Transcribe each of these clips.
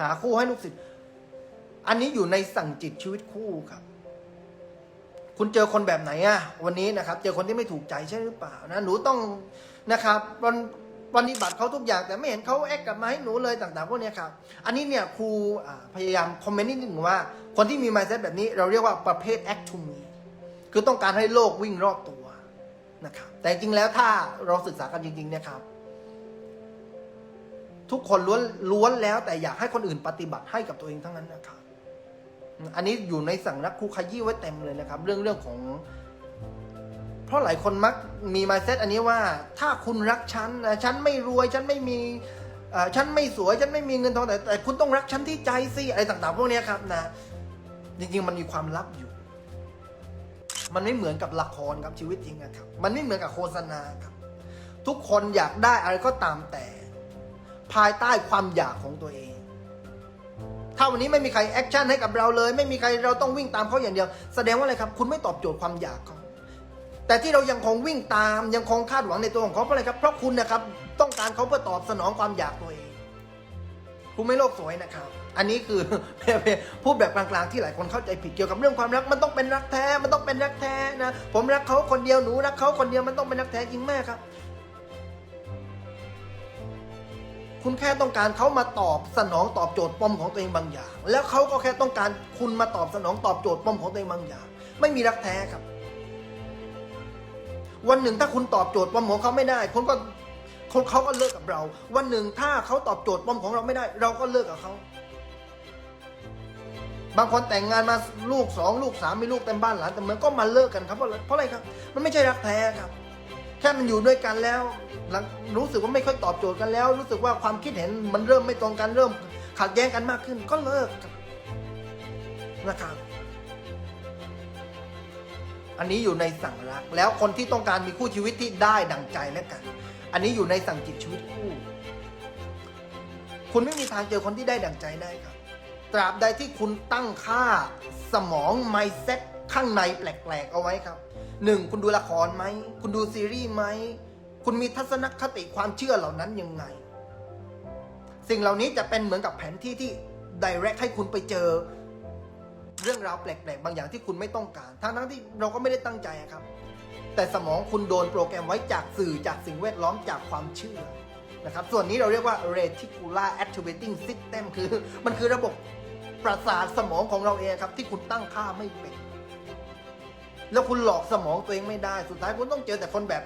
หาคู่ให้ลูกศิษย์อันนี้อยู่ในสั่งจิตชีวิตคู่ครับ คุณเจอคนแบบไหนอะวันนี้นะครับ เจอคนที่ไม่ถูกใจใช่หรือเปล่านะหนูต้องนะครับวันปฏิบัติเขาทุกอย่างแต่ไม่เห็นเขาแอคกลับมาให้หนูเลยต่าง ๆ พวกนี้ครับ อันนี้เนี่ยครูพยายามคอมเมนต์นิดนึงว่า คนที่มี mindset แบบนี้เราเรียกว่าประเภท act to me คือต้องการให้โลกวิ่งรอบตัวนะครับแต่จริงแล้วถ้าเราศึกษากันจริงๆเนี่ยครับ ทุกคนล้วนล้วนแล้ว แต่อยากให้คนอื่นปฏิบัติให้กับตัวเองทั้งนั้นนะครับ อันนี้อยู่ในสั่งรักครูขยี้ไว้เต็มเลยนะครับ เรื่องเรื่องของ เพราะหลายคนมักมีมาเซตอันนี้ว่า ถ้าคุณรักฉันนะฉันไม่รวยฉันไม่มีฉันไม่สวยฉันไม่มีเงินทองแต่แต่คุณต้องรักฉันที่ใจสิอะไรต่างๆ พวกนี้ครับนะ จริงๆ มันมีความลับอยู่ มันไม่เหมือนกับละครครับชีวิตจริงนะครับ มันไม่เหมือนกับโฆษณาครับ ทุกคนอยากได้อะไรก็ตามแต่ ภายใต้ความอยากของตัวเอง ถ้าวันนี้ไม่มีใครแอคชั่นให้กับเราเลย ไม่มีใครเราต้องวิ่งตามเขาอย่างเดียว แสดงว่าอะไรครับ คุณไม่ตอบโจทย์ความอยากเขาแต่ที่เรายังคงวิ่งตามยังคงคาดหวังในตัวของเขาเพราะอะไรครับ เพราะคุณนะครับต้องการเขาเพื่อตอบสนองความอยากตัวเอง คุณไม่โลกสวยนะครับ อันนี้คือพูดแบบกลางๆที่หลายคนเข้าใจผิดเกี่ยวกับเรื่องความรัก มันต้องเป็นรักแท้ มันต้องเป็นรักแท้นะ ผมรักเขาคนเดียวหนูรักเขาคนเดียวมันต้องเป็นรักแท้จริงไหมครับ คุณแค่ต้องการเขามาตอบสนองตอบโจทย์ปมของตัวเองบางอย่าง แล้วเขาก็แค่ต้องการคุณมาตอบสนองตอบโจทย์ปมของตัวเองบางอย่าง ไม่มีรักแท้ครับ วันหนึ่งถ้าคุณตอบโจทย์ปมของเขาไม่ได้คุณก็เขาเขาก็เลิกกับเรา วันหนึ่งถ้าเขาตอบโจทย์ปมของเราไม่ได้ เราก็เลิกกับเขา บางคนแต่งงานมาลูกสองลูกสามมีลูกเต็มบ้านหลานแต่เมืองก็มาเลิกกันครับเพราะอะไรเพราะอะไรครับ มันไม่ใช่รักแท้ครับ แค่มันอยู่ด้วยกันแล้วหลังรู้สึกว่าไม่ค่อยตอบโจทย์กันแล้ว รู้สึกว่าความคิดเห็นมันเริ่มไม่ตรงกันเริ่มขัดแย้งกันมากขึ้นก็เลิกนะครับ อันนี้อยู่ในสั่งรัก แล้วคนที่ต้องการมีคู่ชีวิตที่ได้ดังใจและกัน อันนี้อยู่ในสั่งจิตชีวิตคู่ คุณไม่มีทางเจอคนที่ได้ดังใจได้ครับ ตราบใดที่คุณตั้งค่าสมองไมเซ็ต ข้างในแปลกๆเอาไว้ครับหนึ่งคุณดูละครไหม คุณดูซีรีส์ไหม คุณมีทัศนคติความเชื่อเหล่านั้นยังไง สิ่งเหล่านี้จะเป็นเหมือนกับแผนที่ที่ direct ให้คุณไปเจอ เรื่องราวแปลกๆ บางอย่างที่คุณไม่ต้องการ ทั้งทั้งที่เราก็ไม่ได้ตั้งใจครับ แต่สมองคุณโดนโปรแกรมไว้จากสื่อจากสิ่งแวดล้อมจากความเชื่อนะครับ ส่วนนี้เราเรียกว่า reticular activating system คือ มันคือระบบประสาทสมองของเราเองครับ ที่คุณตั้งค่าไม่เป็น แล้วคุณหลอกสมองตัวเองไม่ได้ สุดท้ายคุณต้องเจอแต่คนแบบ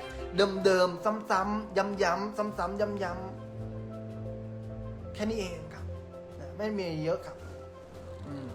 เดิมๆ ซ้ำๆ ย้ำๆ ซ้ำๆ ย้ำๆ แค่นี้เองครับ ไม่มีเยอะครับ อืม